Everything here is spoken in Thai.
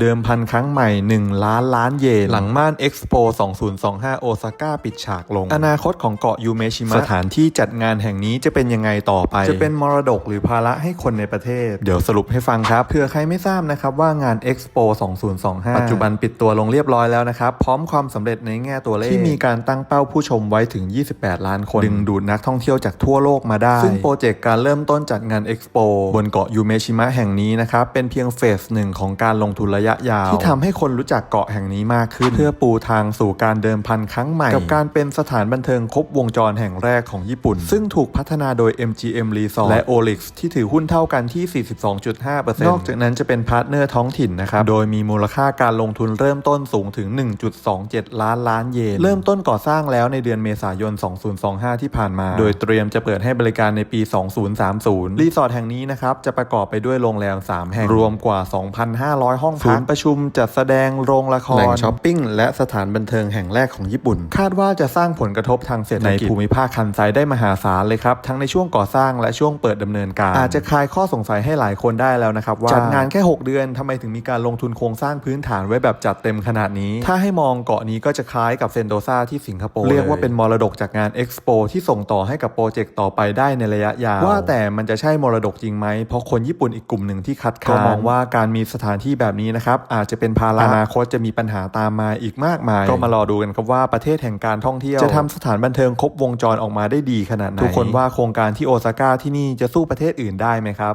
เดิมพันครั้งใหม่ 1 ล้านล้านเยน หลังม่านเอ็กซ์โป2025 โอซาก้าปิดฉากลง อนาคตของเกาะยูเมชิมะสถานที่จัดงานแห่งนี้จะเป็นยังไงต่อไป จะเป็นมรดกหรือภาระให้คนในประเทศ เดี๋ยวสรุปให้ฟังครับเผื่อใครไม่ทราบนะครับว่างาน Expo 2025 ปัจจุบันปิดตัวลงเรียบร้อยแล้วนะครับ พร้อมความสำเร็จในแง่ตัวเลข ที่มีการตั้งเป้าผู้ชมไว้ถึง 28 ล้านคน ดึงดูดนักท่องเที่ยวจากทั่วโลกมาได้ ซึ่งโปรเจกต์การเริ่มต้นจัดงาน Expo บนเกาะยูเมชิมะแห่งนี้นะครับเป็นเพียงเฟสหนึ่งของการลงทุนระยะยาว ที่ทำให้คนรู้จักเกาะแห่งนี้มากขึ้น เพื่อปูทางสู่การเดิมพันครั้งใหม่ กับการเป็นสถานบันเทิงครบวงจรแห่งแรกของญี่ปุ่น ซึ่งถูกพัฒนาโดย MGM Resort และ OLX ที่ถือหุ้นเท่ากันที่ 42.5%นอกจากนั้นจะเป็นพาร์ทเนอร์ท้องถิ่นนะครับโดยมีมูลค่าการลงทุนเริ่มต้นสูงถึง 1.27 ล้านล้านเยนเริ่มต้นก่อสร้างแล้วในเดือนเมษายน 2025 ที่ผ่านมา โดยเตรียมจะเปิดให้บริการในปี 2030 รีสอร์ทแห่งนี้นะครับจะประกอบไปด้วยโรงแรม 3 แห่งรวมกว่า 2,500 ห้องพักศูนย์ประชุมจัดแสดงโรงละครแหล่งช้อปปิ้งและสถานบันเทิงแห่งแรกของญี่ปุ่น คาดว่าจะสร้างผลกระทบทางเศรษฐกิจในภูมิภาคคันไซได้มหาศาลเลยครับ ทั้งในช่วงก่อสร้างและช่วงเปิดดำเนินการ อาจจะคลายข้อสงสัยให้หลายคนได้แล้วนะครับว่าจัดงานแค่ 6 เดือนทำไมถึงมีการลงทุนโครงสร้างพื้นฐานไว้แบบจัดเต็มขนาดนี้ ถ้าให้มองเกาะนี้ก็จะคล้ายกับเซนโดซาที่สิงคโปร์เรียกว่าเป็นมรดกจากงานเอ็กซ์โปที่ส่งต่อให้กับโปรเจกต์ต่อไปได้ในระยะยาวว่าแต่มันจะใช่มรดกจริงไหมเพราะคนญี่ปุ่นอีกกลุ่มหนึ่งที่คัดค้านก็มองว่าการมีสถานที่แบบนี้นะครับอาจจะเป็นภาระอนาคตจะมีปัญหาตามมาอีกมากมาย ก็มารอดูกันครับว่าประเทศแห่งการท่องเที่ยว จะทำสถานบันเทิงครบวงจรออกมาได้ดีขนาดไหนทุกคนว่าโครงการที่โอซาก้าที่นี่จะสู้ประเทศอื่นได้ไหมครับ